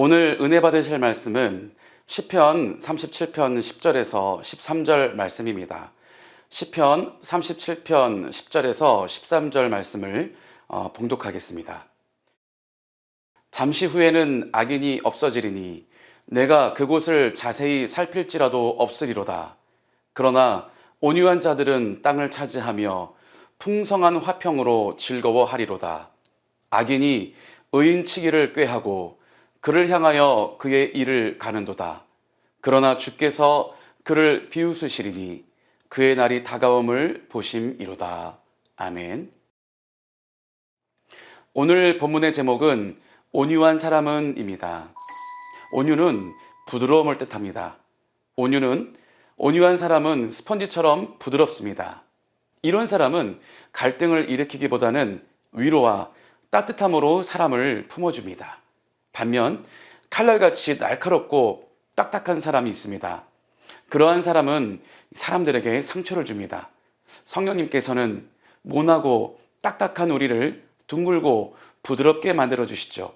오늘 은혜 받으실 말씀은 시편 37편 10절에서 13절 말씀입니다. 시편 37편 10절에서 13절 말씀을 어, 봉독하겠습니다. 잠시 후에는 악인이 없어지리니 내가 그곳을 자세히 살필지라도 없으리로다. 그러나 온유한 자들은 땅을 차지하며 풍성한 화평으로 즐거워하리로다. 악인이 의인 치기를 꾀하고 그를 향하여 그의 일을 가는도다. 그러나 주께서 그를 비웃으시리니 그의 날이 다가옴을 보심이로다. 아멘. 오늘 본문의 제목은 온유한 사람은입니다. 온유는 부드러움을 뜻합니다. 온유는 온유한 사람은 스펀지처럼 부드럽습니다. 이런 사람은 갈등을 일으키기보다는 위로와 따뜻함으로 사람을 품어줍니다. 반면 칼날같이 날카롭고 딱딱한 사람이 있습니다. 그러한 사람은 사람들에게 상처를 줍니다. 성령님께서는 모나고 딱딱한 우리를 둥글고 부드럽게 만들어 주시죠.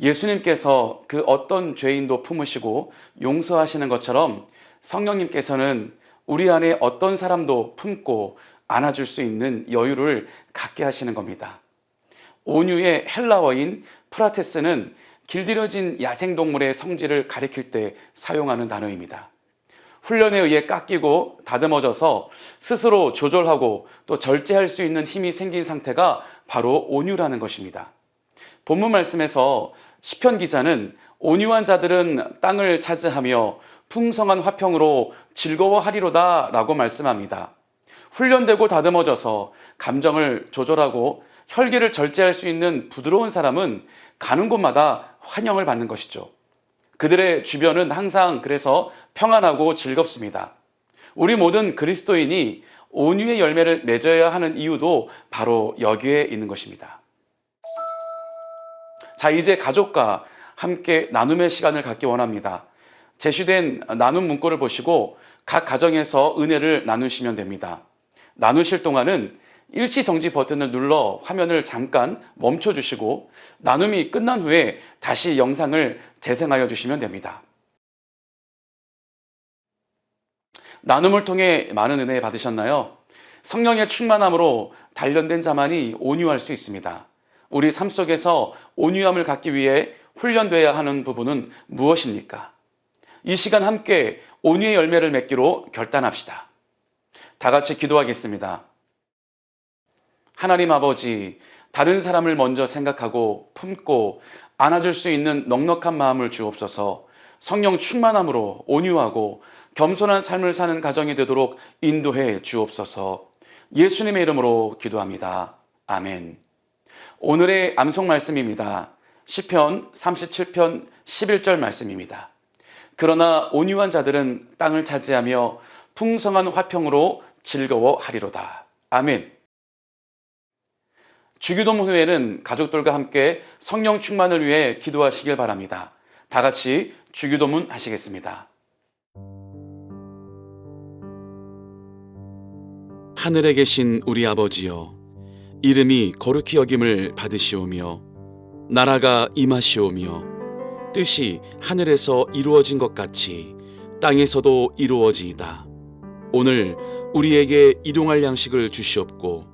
예수님께서 그 어떤 죄인도 품으시고 용서하시는 것처럼 성령님께서는 우리 안에 어떤 사람도 품고 안아줄 수 있는 여유를 갖게 하시는 겁니다. 온유의 헬라어인 프라테스는 길들여진 야생동물의 성질을 가리킬 때 사용하는 단어입니다. 훈련에 의해 깎이고 다듬어져서 스스로 조절하고 또 절제할 수 있는 힘이 생긴 상태가 바로 온유라는 것입니다. 본문 말씀에서 시편 기자는 온유한 자들은 땅을 차지하며 풍성한 화평으로 즐거워하리로다라고 말씀합니다. 훈련되고 다듬어져서 감정을 조절하고 혈기를 절제할 수 있는 부드러운 사람은 가는 곳마다 환영을 받는 것이죠. 그들의 주변은 항상 그래서 평안하고 즐겁습니다. 우리 모든 그리스도인이 온유의 열매를 맺어야 하는 이유도 바로 여기에 있는 것입니다. 자, 이제 가족과 함께 나눔의 시간을 갖기 원합니다. 제시된 나눔 문구를 보시고 각 가정에서 은혜를 나누시면 됩니다. 나누실 동안은 일시 정지 버튼을 눌러 화면을 잠깐 멈춰 주시고 나눔이 끝난 후에 다시 영상을 재생하여 주시면 됩니다. 나눔을 통해 많은 은혜 받으셨나요? 성령의 충만함으로 단련된 자만이 온유할 수 있습니다. 우리 삶 속에서 온유함을 갖기 위해 훈련돼야 하는 부분은 무엇입니까? 이 시간 함께 온유의 열매를 맺기로 결단합시다. 다 같이 기도하겠습니다. 하나님 아버지, 다른 사람을 먼저 생각하고 품고 안아줄 수 있는 넉넉한 마음을 주옵소서 성령 충만함으로 온유하고 겸손한 삶을 사는 가정이 되도록 인도해 주옵소서 예수님의 이름으로 기도합니다. 아멘. 오늘의 암송 말씀입니다. 시편 37편 11절 말씀입니다. 그러나 온유한 자들은 땅을 차지하며 풍성한 화평으로 즐거워하리로다. 아멘. 주기도문 후에는 가족들과 함께 성령 충만을 위해 기도하시길 바랍니다. 다 같이 주기도문 하시겠습니다. 하늘에 계신 우리 아버지여, 이름이 거룩히 여김을 받으시오며, 나라가 임하시오며, 뜻이 하늘에서 이루어진 것 같이 땅에서도 이루어지이다. 오늘 우리에게 일용할 양식을 주시옵고,